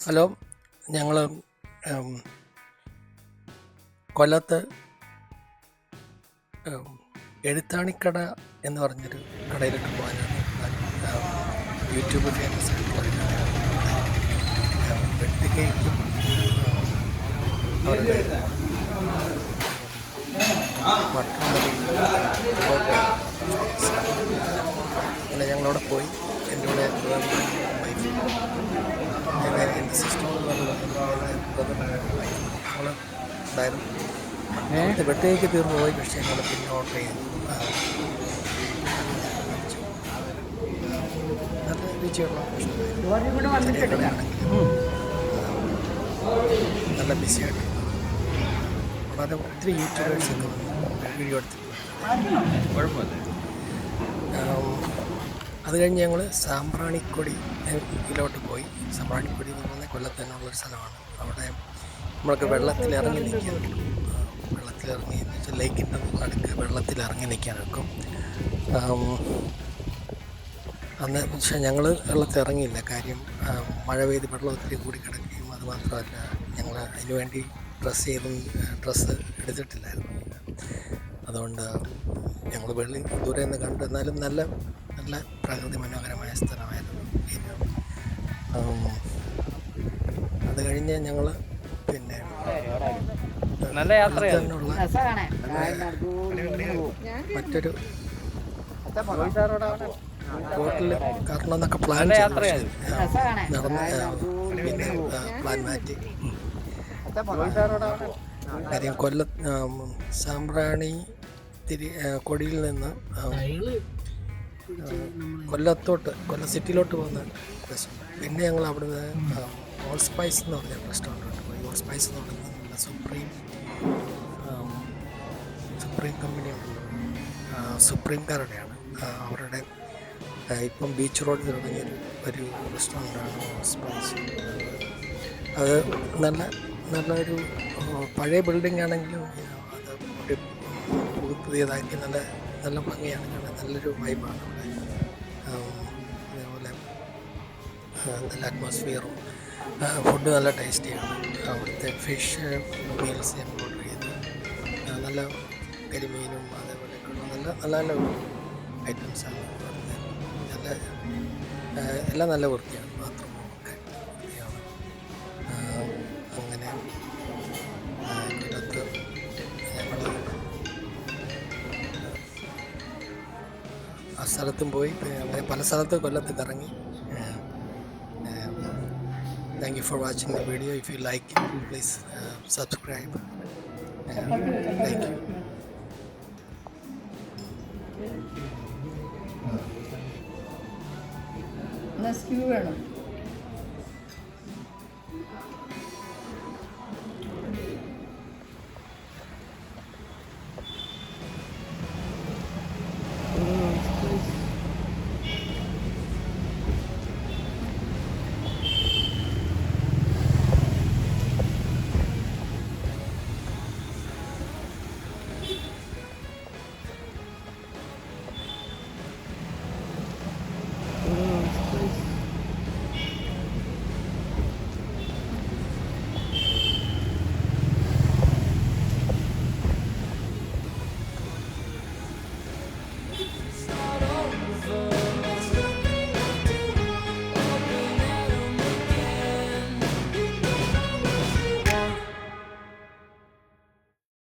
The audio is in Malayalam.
ഹലോ ഞങ്ങൾ കൊല്ലത്ത് എഴുത്താണിക്കട എന്ന് പറഞ്ഞൊരു കടയിലോട്ട് പോകാനാണ് യൂട്യൂബ് ഫേമസ് ആയിട്ട് ഉം, വെട്ടുകേക്കും അവരുടെ അങ്ങനെ ഞങ്ങളവിടെ പോയി. എന്റെ കൂടെ എന്റെ എന്റെ നേരത്തെ വെട്ടേക്ക് തീർന്നു പോയി. പക്ഷേ ഞങ്ങൾ പിന്നെ ഓർഡർ ചെയ്തു. നല്ല രുചിയുള്ള നല്ല ബിസിയായിട്ട് വളരെ ഒത്തിരി യൂട്യൂബേഴ്സൊക്കെ വീഡിയോ എടുത്തിട്ടുണ്ട്. ആം, അത് കഴിഞ്ഞ് ഞങ്ങൾ സാമ്പ്രാണിക്കൊടി ഇതിലോട്ട് പോയി. സാമ്പ്രാണിക്കൊടി എന്ന് പറഞ്ഞാൽ കൊല്ലത്തന്നുള്ളൊരു സ്ഥലമാണ്. അവിടെ നമ്മൾക്ക് വെള്ളത്തിൽ ഇറങ്ങി നിൽക്കാൻ വെള്ളത്തിൽ ഇറങ്ങി എന്ന് വെച്ചാൽ ലേക്കിന്റെ നടുക്ക് വെള്ളത്തിൽ ഇറങ്ങി നിൽക്കാൻ നിൽക്കും. അന്ന് പക്ഷേ ഞങ്ങൾ വെള്ളത്തിൽ ഇറങ്ങിയില്ല കാര്യം മഴ പെയ്ത് വെള്ളം ഒത്തിരി കൂടി കിടക്കുകയും അതുമാത്രമല്ല ഞങ്ങൾ അതിന് വേണ്ടി ഡ്രസ്സ് ചെയ്തും ഡ്രസ്സ് എടുത്തിട്ടില്ലായിരുന്നു. അതുകൊണ്ട് ഞങ്ങൾ വെള്ളി ദൂരെ നിന്ന് കണ്ടു എന്നാലും നല്ല നല്ല പ്രകൃതി മനോഹരമായ സ്ഥലമായിരുന്നു പിന്നെ അത് കഴിഞ്ഞ് ഞങ്ങൾ പിന്നെ നല്ല മറ്റൊരു ബോട്ടിൽ കാരണം എന്നൊക്കെ പ്ലാൻ നടന്ന് പിന്നെ പ്ലാൻ മാറ്റി. കാര്യം കൊല്ല സാമ്പ്രാണി തിരി കൊടിയിൽ നിന്ന് കൊല്ലത്തോട്ട് കൊല്ല സിറ്റിയിലോട്ട് പോകുന്ന റെസ്റ്റോറന്റ് പിന്നെ ഞങ്ങൾ അവിടുന്ന് ഓൾ സ്പൈസ് എന്ന് പറഞ്ഞ റെസ്റ്റോറന്റ് പോയി. ഓൾ സ്പൈസ് എന്ന് പറയുന്നത് നമ്മുടെ സുപ്രീം സുപ്രീം കമ്പനി സുപ്രീം സുപ്രീംകാരുടെയാണ് ആ, അവരുടെ ഇപ്പം ബീച്ച് റോഡിൽ തുടങ്ങിയ ഒരു റെസ്റ്റോറന്റാണ് ഓൾ സ്പൈസ് അത് നല്ല നല്ലൊരു പഴയ ബിൽഡിംഗ് ആണെങ്കിലും അത് ഒരു പുതു പുതിയതാക്കി നല്ല നല്ല ഭംഗിയാണ്. കാണാൻ നല്ലൊരു വൈബാണ് അവിടെ അതേപോലെ നല്ല അറ്റ്മോസ്ഫിയറും ഫുഡ് നല്ല ടേസ്റ്റിയാണ് അവിടുത്തെ ഫിഷ് മീൽസ് ഞാൻ ഓർഡർ ചെയ്ത് നല്ല കരിമീനും അതേപോലെ നല്ല നല്ല നല്ല ഐറ്റംസാണ് നല്ല എല്ലാം നല്ല വൃത്തിയാണ്. ബാത്റൂമും സ്ഥലത്തും പോയി. പല സ്ഥലത്ത് കൊല്ലത്ത് കറങ്ങി. Thank you for watching the video if you like please subscribe thank you എന്നാ സ്ക്യൂ വേണം?